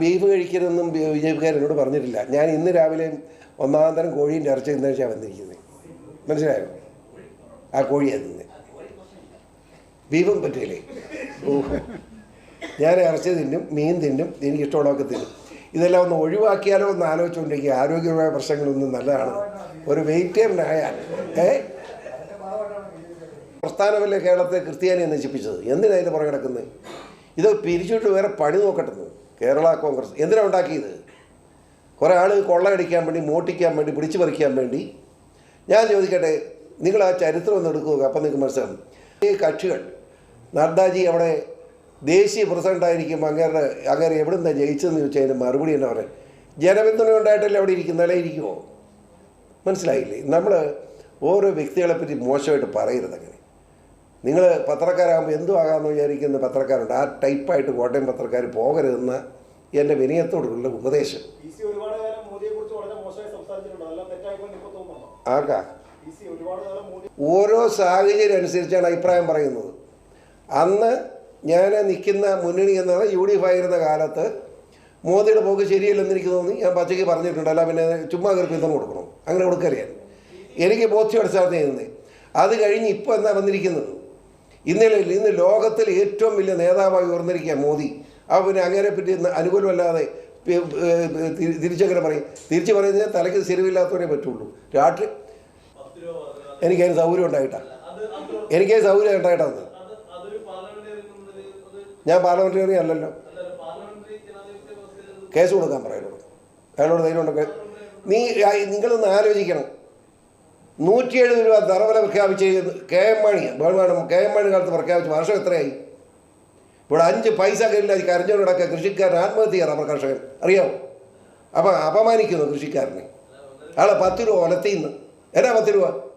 Beef കഴിക്കരുതെന്നും B എന്നോട് പറഞ്ഞിട്ടില്ല. ഞാൻ ഇന്ന് രാവിലെ ഒന്നാം തരം കോഴീന്റെ ഇറച്ചി ഇന്നേച്ചാണ് വന്നിരിക്കുന്നത് മനസ്സിലായോ? ആ കോഴിയാണ് തിന്നെ. ബീഫും പറ്റില്ലേ ഓ ഞാൻ ഇറച്ചി തിന്നും മീൻ തിന്നും എനിക്ക് ഇഷ്ടമുള്ളതൊക്കെ തിന്നും. ഇതെല്ലാം ഒന്ന് ഒഴിവാക്കിയാലോ എന്ന് ആലോചിച്ചുകൊണ്ടിരിക്കുക ആരോഗ്യപരമായ പ്രശ്നങ്ങളൊന്നും നല്ലതാണ്. ഒരു വെയിറ്റേറിനായാൽ ഏ? പ്രസ്ഥാനമല്ലേ കേരളത്തെ ക്രിസ്ത്യാനിയെ നശിപ്പിച്ചത്? എന്തിനാ ഇതിന്റെ പുറകെ കിടക്കുന്നത് ഇത് പിരിച്ചുവിട്ട് വേറെ പണി നോക്കട്ടെന്ന്. കേരള കോൺഗ്രസ്. എന്തിനാണ് ഉണ്ടാക്കിയത്? കുറേ ആൾ കൊള്ളയടിക്കാൻ വേണ്ടി മോട്ടിക്കാൻ വേണ്ടി പിടിച്ചു പറിക്കാൻ വേണ്ടി. ഞാൻ ചോദിക്കട്ടെ നിങ്ങൾ ആ ചരിത്രം ഒന്ന് എടുക്കുക അപ്പം നിങ്ങൾക്ക് മനസ്സിലാകും ഈ കക്ഷികൾ നദ്ദാജി അവിടെ ദേശീയ പ്രസിഡന്റായിരിക്കും അങ്ങേരുടെ അങ്ങേരെ എവിടെ നിന്നാണ് ജയിച്ചതെന്ന് ചോദിച്ചാൽ അതിന്റെ മറുപടി എന്നാ പറയാം. ജനപിന്തുണ ഉണ്ടായിട്ടല്ലേ അവിടെ ഇരിക്കുന്നതല്ലേ ഇരിക്കുമോ മനസ്സിലായില്ലേ? നമ്മൾ ഓരോ വ്യക്തികളെപ്പറ്റി മോശമായിട്ട് പറയരുത് അങ്ങനെ. നിങ്ങൾ പത്രക്കാരാകുമ്പോൾ എന്തും ആകാമെന്ന് വിചാരിക്കുന്ന പത്രക്കാരുണ്ട്. ആ ടൈപ്പായിട്ട് കോട്ടയം പത്രക്കാർ പോകരുതെന്ന് എന്റെ വിനയത്തോടുള്ള ഉപദേശം. ആക്കാ ഓരോ സാഹചര്യം അനുസരിച്ചാണ് അഭിപ്രായം പറയുന്നത്. അന്ന് ഞാൻ നിൽക്കുന്ന മുന്നണി എന്നാണ് യു ഡി എഫ് ആയിരുന്ന കാലത്ത് മോദിയുടെ പോക്ക് ശരിയല്ലെന്ന് എനിക്ക് തോന്നി. ഞാൻ പച്ചയ്ക്ക് പറഞ്ഞിട്ടുണ്ട്. അല്ല പിന്നെ ചുമ്മാ കയറി പിന്തുണ കൊടുക്കണം? അങ്ങനെ കൊടുക്കറിയാൻ എനിക്ക് ബോധ്യം അടിസ്ഥാനത്ത് ചെയ്യുന്നത് അത് കഴിഞ്ഞ് ഇപ്പോൾ എന്താ വന്നിരിക്കുന്നത്? ഇന്നലെ ഇന്ന് ലോകത്തിൽ ഏറ്റവും വലിയ നേതാവായി ഉയർന്നിരിക്കുക മോദി. ആ പിന്നെ അങ്ങനെ പറ്റി അനുകൂലമല്ലാതെ തിരിച്ചങ്ങനെ പറയും. തിരിച്ച് പറയുന്നത് തലയ്ക്ക് സ്ഥിരമില്ലാത്തവരെ പറ്റുള്ളൂ. രാഷ്ട്രീയ എനിക്കതിന് സൗകര്യം ഉണ്ടായിട്ടാ. എനിക്കതിന് സൗകര്യം ഉണ്ടായിട്ടാ ഞാൻ പാർലമെന്ററി അല്ലല്ലോ. കേസ് കൊടുക്കാൻ പറയുള്ളൂ. അയാളോട് ധൈര്യമുണ്ടൊക്കെ നീ നിങ്ങളൊന്ന് ആലോചിക്കണം. നൂറ്റി എഴുപത് രൂപ തറവല പ്രഖ്യാപിച്ച് കെ എം മണി ബഹുമാനം കെ എം മണി കാലത്ത് പ്രഖ്യാപിച്ച് വർഷം എത്രയായി? ഇവിടെ അഞ്ച് പൈസ കയ്യില്ല കരഞ്ഞോടൊക്കെ കൃഷിക്കാരൻ ആത്മഹത്യ ചെയ്യാറ് കർഷകൻ. അറിയാമോ അപ്പം അപമാനിക്കുന്നു കൃഷിക്കാരനെ. ആളെ പത്ത് രൂപ ഒലത്തിന്ന്. എന്നാ പത്ത് രൂപ?